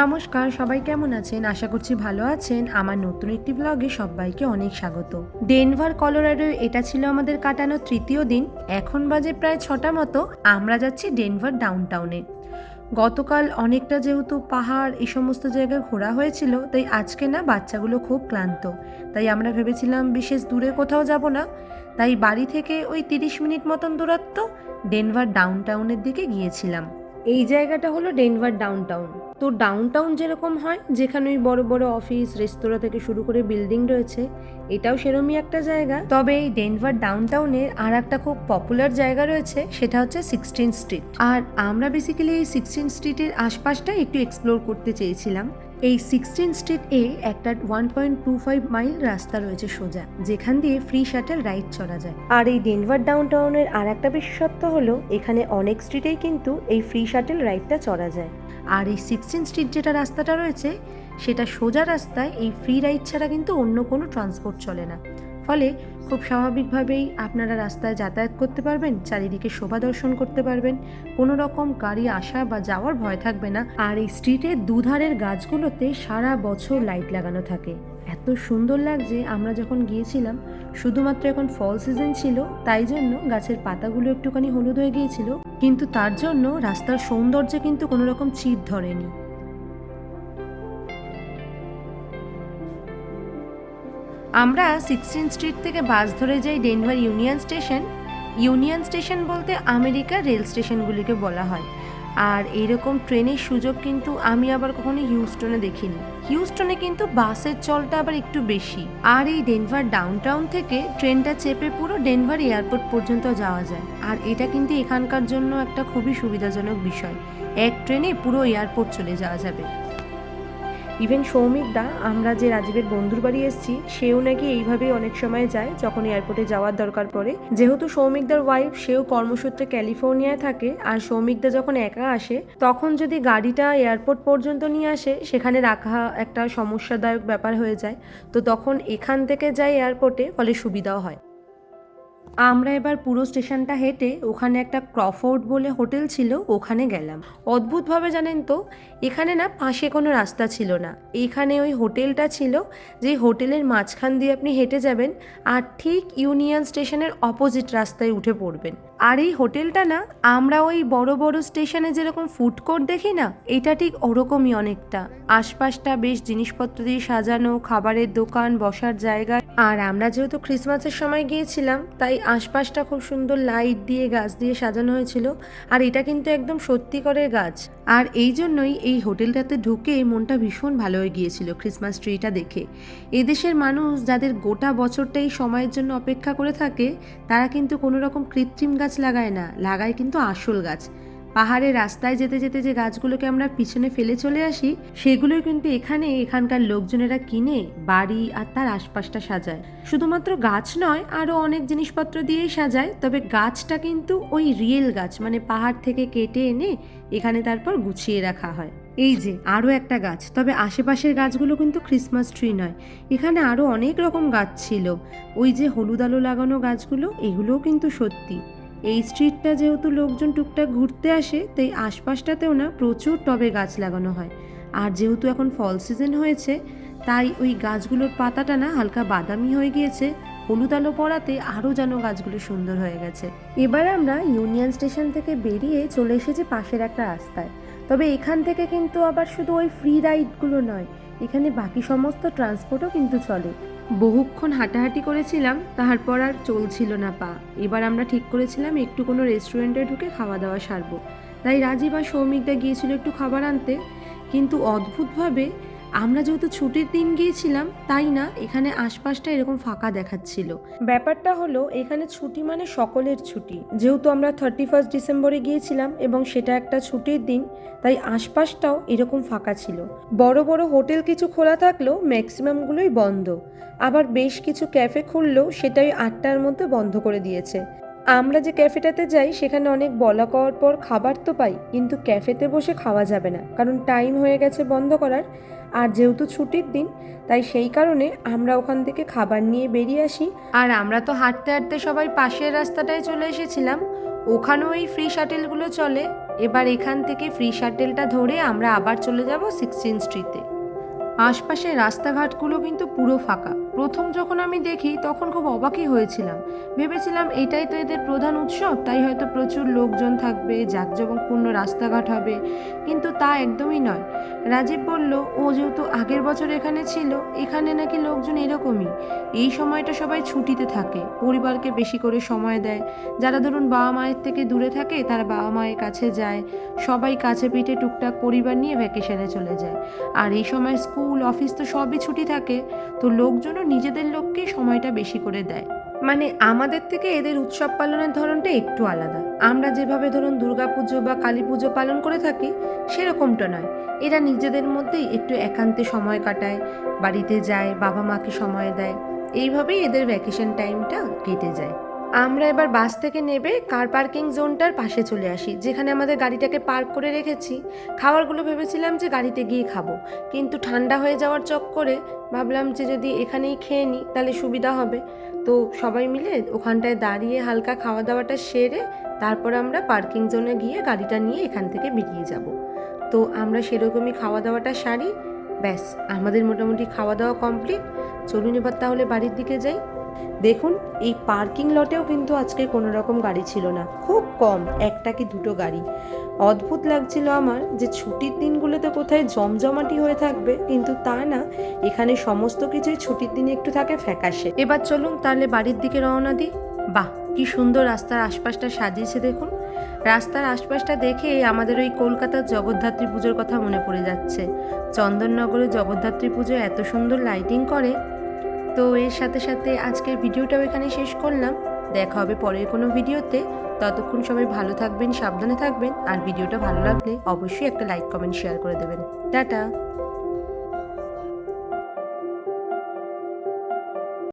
নমস্কার, সবাই কেমন আছেন? আশা করছি ভালো আছেন। আমার নতুন একটি ব্লগে সবাইকে অনেক স্বাগত। ডেনভার কলোরাডো এটা ছিল আমাদের কাটানো তৃতীয় দিন। এখন বাজে প্রায় ছটা মতো। আমরা যাচ্ছি ডেনভার ডাউনটাউনে গতকাল অনেকটা যেহেতু পাহাড়, এই সমস্ত জায়গায় ঘোরা হয়েছিল, তাই আজকে না বাচ্চাগুলো খুব ক্লান্ত। তাই আমরা ভেবেছিলাম বিশেষ দূরে কোথাও যাব না। তাই বাড়ি থেকে ওই তিরিশ মিনিট মতন দূরত্ব ডেনভার ডাউনটাউনের দিকে গিয়েছিলাম। এই জায়গাটা হলো ডেনভার ডাউনটাউন। তো ডাউনটাউন যেরকম হয়, যেখানে ওই বড় বড় অফিস, রেস্তোরাঁ থেকে শুরু করে বিল্ডিং রয়েছে, এটাও সেরমই একটা জায়গা। তবে এই ডেনভার ডাউনটাউনের আর একটা খুব পপুলার জায়গা রয়েছে, সেটা হচ্ছে সিক্সটিন স্ট্রিট। আর আমরা বেসিক্যালি এই সিক্সটিন স্ট্রিটের আশপাশটা একটু এক্সপ্লোর করতে চেয়েছিলাম। এই সিক্সটিন স্ট্রিট এ একটা one point two five mile রাস্তা রয়েছে সোজা, যেখান দিয়ে ফ্রি শাটেল রাইড চলা যায়। আর এই ডেনভার ডাউন টাউনের আর একটা বিশেষত্ব হলো, এখানে অনেক স্ট্রিটেই কিন্তু এই ফ্রি শাটেল রাইডটা চলা যায়। আর এই সিক্সটিন স্ট্রিট যেটা রাস্তাটা রয়েছে, সেটা সোজা রাস্তায় এই ফ্রি রাইড ছাড়া কিন্তু অন্য কোনো ট্রান্সপোর্ট চলে না। ফলে খুব স্বাভাবিকভাবেই আপনারা রাস্তায় যাতায়াত করতে পারবেন, চারিদিকে শোভা দর্শন করতে পারবেন, কোনো রকম গাড়ি আসা বা যাওয়ার ভয় থাকবে না। আর এই স্ট্রিটের দুধারের গাছগুলোতে সারা বছর লাইট লাগানো থাকে। এত সুন্দর লাগছে, আমরা যখন গিয়েছিলাম, শুধুমাত্র এখন ফল সিজন ছিল, তাই জন্য গাছের পাতাগুলো একটুখানি হলুদ হয়ে গিয়েছিল। কিন্তু তার জন্য রাস্তার সৌন্দর্যে কিন্তু কোনো রকম চিপ ধরেনি। আমরা সিক্সটিন স্ট্রিট থেকে বাস ধরে যাই Denver Union station. Union station বলতে আমেরিকার রেল স্টেশনগুলিকে বলা হয়। আর এইরকম ট্রেনের সুযোগ কিন্তু আমি আবার কখনো হিউস্টনে দেখিনি। হিউস্টনে কিন্তু বাসের চলটা আবার একটু বেশি। আর এই ডেনভার ডাউনটাউন থেকে ট্রেনটা চেপে পুরো ডেনভার এয়ারপোর্ট পর্যন্ত যাওয়া যায়। আর এটা কিন্তু এখানকার জন্য একটা খুবই সুবিধাজনক বিষয়। এক ট্রেনে পুরো এয়ারপোর্ট চলে যাওয়া যাবে। ইভেন সৌমিক দা, আমরা যে রাজীবের বন্ধুর বাড়ি এসেছি, সেও নাকি এইভাবেই অনেক সময় যায় যখন এয়ারপোর্টে যাওয়ার দরকার পড়ে। যেহেতু সৌমিকদার ওয়াইফ সেও কর্মসূত্রে ক্যালিফোর্নিয়ায় থাকে, আর সৌমিকদা যখন একা আসে, তখন যদি গাড়িটা এয়ারপোর্ট পর্যন্ত নিয়ে আসে, সেখানে রাখা একটা সমস্যাদায়ক ব্যাপার হয়ে যায়। তো তখন এখান থেকে যায় এয়ারপোর্টে ফলে সুবিধাও হয়। আমরা এবার পুরো স্টেশনটা হেঁটে ওখানে একটা ক্রফোর্ড বলে হোটেল ছিল, ওখানে গেলাম। অদ্ভুতভাবে জানেন তো, এখানে না পাশে কোনো রাস্তা ছিল না। এখানে ওই হোটেলটা ছিল, যে হোটেলের মাঝখান দিয়ে আপনি হেঁটে যাবেন আর ঠিক ইউনিয়ন স্টেশনের অপোজিট রাস্তায় উঠে পড়বেন। আর এই হোটেলটা না, আমরা ওই বড় বড় স্টেশনে যেরকম ফুড কোর্ট দেখি না, এটা ঠিক ওরকমই অনেকটা। আশপাশটা বেশ জিনিসপত্র দিয়ে সাজানো, খাবারের দোকান, বসার জায়গা। আর আমরা যেহেতু ক্রিসমাসের সময় গিয়েছিলাম, তাই আশপাশটা খুব সুন্দর লাইট দিয়ে, গাছ দিয়ে সাজানো হয়েছিল। আর এটা কিন্তু একদম সত্যিকরের গাছ। আর এই জন্যই এই হোটেলটাতে ঢুকে মনটা ভীষণ ভালো হয়ে গিয়েছিল ক্রিসমাস ট্রিটা দেখে। এদেশের মানুষ যাদের গোটা বছরটাই সময়ের জন্য অপেক্ষা করে থাকে, তারা কিন্তু কোনো রকম কৃত্রিম গাছ লাগায় না, লাগায় কিন্তু আসল গাছ। পাহাড়ের রাস্তায় যেতে যেতে যে গাছগুলোকে আমরা পিছনে ফেলে চলে আসি, সেগুলোই কিন্তু এখানে এখানকার লোকজনেরা কিনে বাড়ি আর তার আশপাশটা সাজায়। শুধুমাত্র গাছ নয়, আরও অনেক জিনিসপত্র দিয়েই সাজায়, তবে গাছটা কিন্তু ওই রিয়েল গাছ মানে পাহাড় থেকে কেটে এনে এখানে তারপর গুছিয়ে রাখা হয়। এই যে, আরও একটা গাছ, তবে আশেপাশের গাছগুলো কিন্তু ক্রিসমাস ট্রি নয়। এখানে আরও অনেক রকম গাছ ছিল। ওই যে হলুদ আলো লাগানো গাছগুলো, এগুলোও কিন্তু সত্যি। এই স্ট্রিটটা যেহেতু লোকজন টুকটাক ঘুরতে আসে, তাই আশপাশটাতেও না প্রচুর টবে গাছ লাগানো হয়। আর যেহেতু এখন ফল সিজন হয়েছে, তাই ওই গাছগুলোর পাতাটা না হালকা বাদামি হয়ে গিয়েছে, হলুদ আলো পড়াতে আরও যেন গাছগুলো সুন্দর হয়ে গেছে। এবার আমরা ইউনিয়ন স্টেশন থেকে বেরিয়ে চলে এসেছি পাশের একটা রাস্তায়। তবে এখান থেকে কিন্তু আবার শুধু ওই ফ্রি রাইডগুলো নয় এখানে বাকি সমস্ত ট্রান্সপোর্টও কিন্তু চলে। বহুক্ষণ হাঁটাহাঁটি করেছিলাম তারপর আর চলছিল না পা। এবার আমরা ঠিক করেছিলাম একটু কোনো রেস্টুরেন্টে ঢুকে খাওয়া দাওয়া সারবো। তাই রাজীব আর সৌমিকদা গিয়েছিল একটু খাবার আনতে। কিন্তু অদ্ভুতভাবে আমরা যেহেতু ছুটির দিন গিয়েছিলাম, তাই না? এখানে আশপাশটা এরকম ফাঁকা দেখাচ্ছিল। ব্যাপারটা হলো, এখানে ছুটি মানে সকলের ছুটি। যেহেতু আমরা থার্টি ফার্স্ট ডিসেম্বরে গিয়েছিলাম এবং সেটা একটা ছুটির দিন, তাই আশপাশটাও এরকম ফাঁকা ছিল। বড় বড় হোটেল কিছু খোলা থাকলেও ম্যাক্সিমামগুলোই বন্ধ। আবার বেশ কিছু ক্যাফে খুললেও সেটাই আটটার মধ্যে বন্ধ করে দিয়েছে। আমরা যে ক্যাফেটাতে যাই, সেখানে অনেক বলা করার পর খাবার তো পাই, কিন্তু ক্যাফেতে বসে খাওয়া যাবে না, কারণ টাইম হয়ে গেছে বন্ধ করার। আর যেহেতু ছুটির দিন, তাই সেই কারণে আমরা ওখান থেকে খাবার নিয়ে বেরিয়ে আসি। আর আমরা তো হাঁটতে হাঁটতে সবাই পাশের রাস্তাটায় চলে এসেছিলাম। ওখানেও এই ফ্রি শাটেলগুলো চলে। এবার এখান থেকে ফ্রি শাটেলটা ধরে আমরা আবার চলে যাব সিক্সটিন স্ট্রিটে আশপাশে রাস্তাঘাটগুলো কিন্তু পুরো ফাঁকা। প্রথম যখন আমি দেখি, তখন খুব অবাকই হয়েছিলাম। ভেবেছিলাম, এটাই তো এদের প্রধান উৎসব, তাই হয়তো প্রচুর লোকজন থাকবে জাঁকজমকপূর্ণ রাস্তাঘাট হবে। কিন্তু তা একদমই নয়। রাজীব বলল, ও যেহেতু আগের বছর এখানে ছিল, এখানে নাকি লোকজন এরকমই। এই সময়টা সবাই ছুটিতে থাকে, পরিবারকে বেশি করে সময় দেয়। যারা ধরুন বাবা মায়ের থেকে দূরে থাকে, তারা বাবা মায়ের কাছে যায়। সবাই কাছে পিঠে টুকটাক পরিবার নিয়ে ভ্যাকেশনে চলে যায়। আর এই সময় স্কুল, অফিস তো সবই ছুটি থাকে। তো লোকজনও নিজেদের লোককেই সময়টা বেশি করে দেয়। মানে আমাদের থেকে এদের উৎসব পালনের ধরনটা একটু আলাদা। আমরা যেভাবে ধরুন দুর্গাপুজো বা কালী পুজো পালন করে থাকি, সেরকমটা নয়। এরা নিজেদের মধ্যেই একটু একান্তে সময় কাটায়, বাড়িতে যায়, বাবা মাকে সময় দেয়। এইভাবেই এদের ভ্যাকেশন টাইমটা কেটে যায়। আমরা এবার বাস থেকে নেবে কার পার্কিং জোনটার পাশে চলে আসি, যেখানে আমাদের গাড়িটাকে পার্ক করে রেখেছি। খাবারগুলো ভেবেছিলাম যে গাড়িতে গিয়ে খাব। কিন্তু ঠান্ডা হয়ে যাওয়ার চক্করে ভাবলাম যে যদি এখানেই খেয়ে নিই তাহলে সুবিধা হবে। তো সবাই মিলে ওখানটায় দাঁড়িয়ে হালকা খাওয়া দাওয়াটা সেরে তারপর আমরা পার্কিং জোনে গিয়ে গাড়িটা নিয়ে এখান থেকে বেরিয়ে যাব। তো আমরা সেরকমই খাওয়া দাওয়াটা সারি। ব্যাস, আমাদের মোটামুটি খাওয়া দাওয়া কমপ্লিট। চলুন এবার তাহলে বাড়ির দিকে যাই। দেখুন, এই পার্কিং লটেও কিন্তু আজকে কোনো রকম গাড়ি ছিল না। খুব কম, একটা কি দুটো গাড়ি। অদ্ভুত লাগছিল আমার যে ছুটির দিনগুলোতে কোথায় জমজমাটি হয়ে থাকবে, কিন্তু তা না, এখানে সমস্ত কিছুই ছুটির দিনে একটু থাকে ফ্যাকাশে। এবার চলুন তাহলে বাড়ির দিকে রওনা দিই। বাহ, কি সুন্দর রাস্তার আশপাশটা সাজিয়েছে দেখুন। রাস্তার আশপাশটা দেখে আমাদের ওই কলকাতার জগদ্ধাত্রী পুজোর কথা মনে পড়ে যাচ্ছে। চন্দননগরে জগদ্ধাত্রী পুজো এত সুন্দর লাইটিং করে তো এর সাথে সাথে আজকের ভিডিওটাও এখানে শেষ করলাম। দেখা হবে পরের কোনো ভিডিওতে। ততক্ষণ সবাই ভালো থাকবেন, সাবধানে থাকবেন। আর ভিডিওটা ভালো লাগলে অবশ্যই একটা লাইক কমেন্ট শেয়ার করে দেবেন। টাটা!